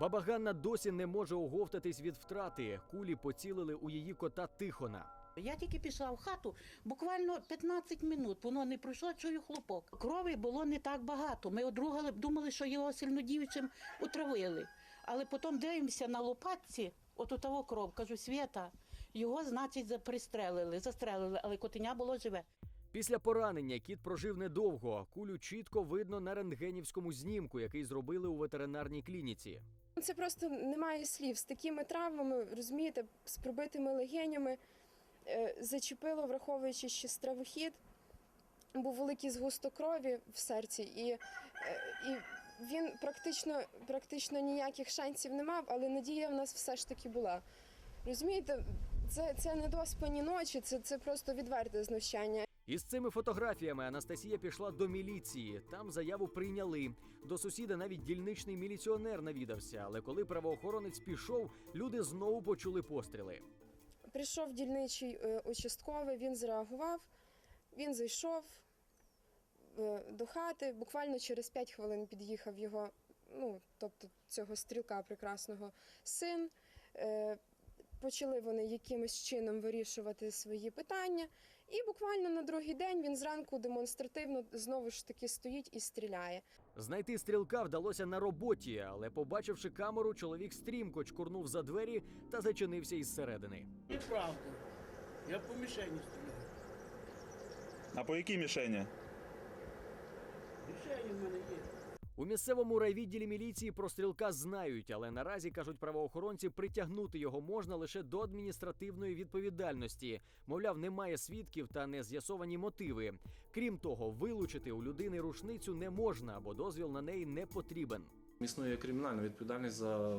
Баба Ганна досі не може оговтатись від втрати. Кулі поцілили у її кота Тихона. Я тільки пішла в хату, буквально 15 минут, воно не пройшло, чую хлопок. Крові було не так багато. Ми одругали, думали, що його сильнодіючим утравили. Але потім дивимося на лопатці, от у того кров, кажу, Свята, його, значить, пристрелили, застрелили, але котеня було живе. Після поранення кіт прожив недовго. Кулю чітко видно на рентгенівському знімку, який зробили у ветеринарній клініці. Це просто немає слів. З такими травмами, розумієте, з пробитими легенями е, зачепило, враховуючи, що стравохід, був великий згусток крові в серці, і, е, і він практично, практично ніяких шансів не мав, але надія в нас все ж таки була. Розумієте, це, це не доспані ночі, це, це просто відверте знущання. Із цими фотографіями Анастасія пішла до міліції. Там заяву прийняли. До сусіда навіть дільничний міліціонер навідався. Але коли правоохоронець пішов, люди знову почули постріли. Прийшов дільничий е, участковий, він зреагував, він зайшов е, до хати. Буквально через 5 хвилин під'їхав його, ну тобто цього стрілка прекрасного син. Почали вони якимось чином вирішувати свої питання, і буквально на другий день він зранку демонстративно знову ж таки стоїть і стріляє. Знайти стрілка вдалося на роботі, але побачивши камеру, чоловік стрімко чкурнув за двері та зачинився із середини. Неправда. Я по мішені стріляю. А по якій мішені? Мішені в мене є. У місцевому райвідділі міліції про стрілка знають, але наразі кажуть правоохоронці, притягнути його можна лише до адміністративної відповідальності. Мовляв, немає свідків та не з'ясовані мотиви. Крім того, вилучити у людини рушницю не можна, бо дозвіл на неї не потрібен. Існує кримінальна відповідальність за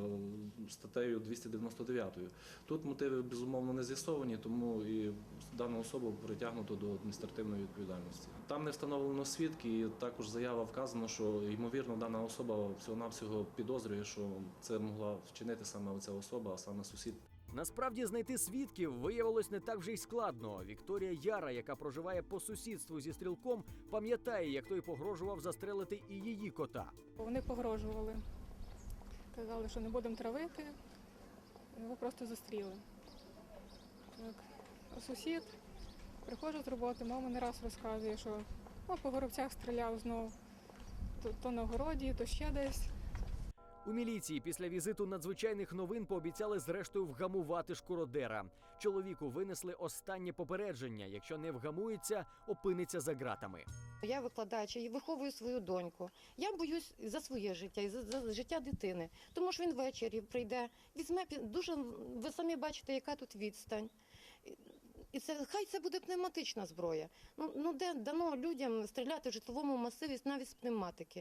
статтею 299. Тут мотиви безумовно не з'ясовані, тому і дану особу притягнуто до адміністративної відповідальності. Там не встановлено свідки, і також заява вказано, що ймовірно дана особа всього-навсього підозрює, що це могла вчинити саме ця особа, а саме сусід. Насправді знайти свідків виявилось не так вже й складно. Вікторія Яра, яка проживає по сусідству зі стрілком, пам'ятає, як той погрожував застрелити і її кота. Вони погрожували. Казали, що не будемо травити, його просто застріли. Так. А сусід приходить з роботи, мама не раз розказує, що по горобцях стріляв знов. То, то на городі, то ще десь. У міліції після візиту надзвичайних новин пообіцяли зрештою вгамувати шкуродера. Чоловіку винесли останнє попередження. Якщо не вгамується, опиниться за ґратами. Я викладач і виховую свою доньку. Я боюсь за своє життя і за, за життя дитини. Тому що він ввечері прийде, візьме дуже. Ви самі бачите, яка тут відстань. І- це хай це буде пневматична зброя. Ну ну де дано людям стріляти в житловому масиві навіть з пневматики.